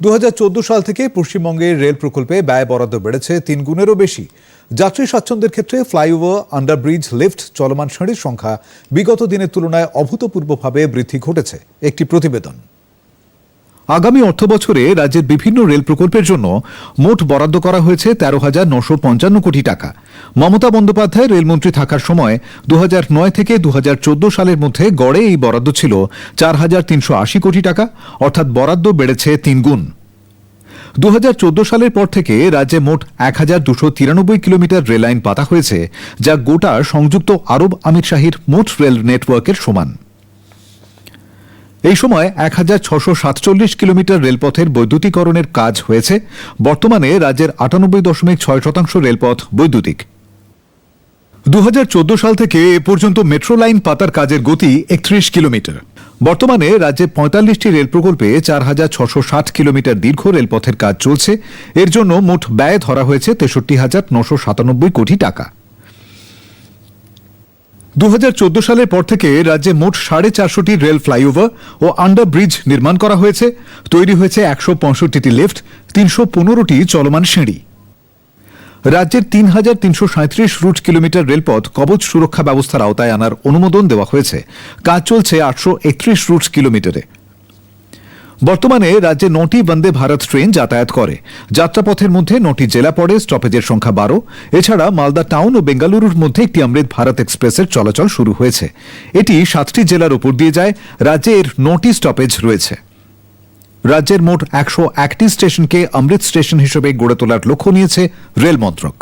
দু হাজার চৌদ্দ সাল থেকে পশ্চিমবঙ্গের রেল প্রকল্পে ব্যয় বরাদ্দ বেড়েছে তিন গুণেরও বেশি। যাত্রী স্বাচ্ছন্দ্যের ক্ষেত্রে ফ্লাইওভার আন্ডারব্রিজ লিফট চলমান সারির সংখ্যা বিগত দিনের তুলনায় অভূতপূর্বভাবে বৃদ্ধি ঘটেছে। একটি প্রতিবেদন। আগামী অর্থ বছরে রাজ্যের বিভিন্ন রেল প্রকল্পের জন্য মোট বরাদ্দ করা হয়েছে তেরো হাজার নশো পঞ্চান্ন কোটি টাকা। মমতা বন্দ্যোপাধ্যায় রেলমন্ত্রী থাকার সময় দু নয় থেকে দু হাজার চৌদ্দ সালের মধ্যে গড়ে এই বরাদ্দ ছিল চার হাজার তিনশো আশি কোটি টাকা, অর্থাৎ বরাদ্দ বেড়েছে তিন গুণ। দু হাজার চোদ্দ সালের পর থেকে রাজ্যে মোট এক হাজার দুশো তিরানব্বই কিলোমিটার রেললাইন পাতা হয়েছে, যা গোটা সংযুক্ত আরব আমির শাহীর মোট রেল নেটওয়ার্কের সমান। এই সময় এক হাজার ছশো সাতচল্লিশ কিলোমিটার রেলপথের বৈদ্যুতিকরণের কাজ হয়েছে। বর্তমানে রাজ্যের আটানব্বই দশমিক ছয় শতাংশ রেলপথ বৈদ্যুতিক। দু হাজার চোদ্দ সাল থেকে এ পর্যন্ত মেট্রো লাইন পাতার কাজের গতি একত্রিশ কিলোমিটার। বর্তমানে রাজ্যে পঁয়তাল্লিশটি রেল প্রকল্পে চার হাজার ছশো ষাট কিলোমিটার দীর্ঘ রেলপথের কাজ চলছে। এর জন্য মোট ব্যয় ধরা হয়েছে তেষট্টি হাজার নশো সাতানব্বই কোটি টাকা। দু হাজার চোদ্দ সালের পর থেকে রাজ্যে মোট সাড়ে চারশোটি রেল ফ্লাইওভার ও আন্ডার ব্রিজ নির্মাণ করা হয়েছে। তৈরি হয়েছে একশো পঁয়ষট্টিটি লিফট, তিনশো পনেরোটি চলমান সিঁড়ি। রাজ্যের তিন হাজার তিনশো সাঁত্রিশ রুট কিলোমিটার রেলপথ কবচ সুরক্ষা ব্যবস্থার আওতায় আনার অনুমোদন দেওয়া হয়েছে। কাজ চলছে আটশো একত্রিশ রুট কিলোমিটারে। বর্তমানে রাজ্যে নটি বন্দে ভারত ট্রেন যাতায়াত করে। যাত্রাপথের মধ্যে নটি জেলা পড়ে, স্টপেজের সংখ্যা বারো। এছাড়া মালদা টাউন ও বেঙ্গালুরুর মধ্যে একটি অমৃত ভারত এক্সপ্রেসের চলাচল শুরু হয়েছে। এটি সাতটি জেলার উপর দিয়ে যায়, রাজ্যে এর নটি স্টপেজ রয়েছে। রাজ্যের মোট একশো একটি স্টেশনকে অমৃত স্টেশন হিসেবে গড়ে তোলার লক্ষ্য নিয়েছে রেল মন্ত্রক।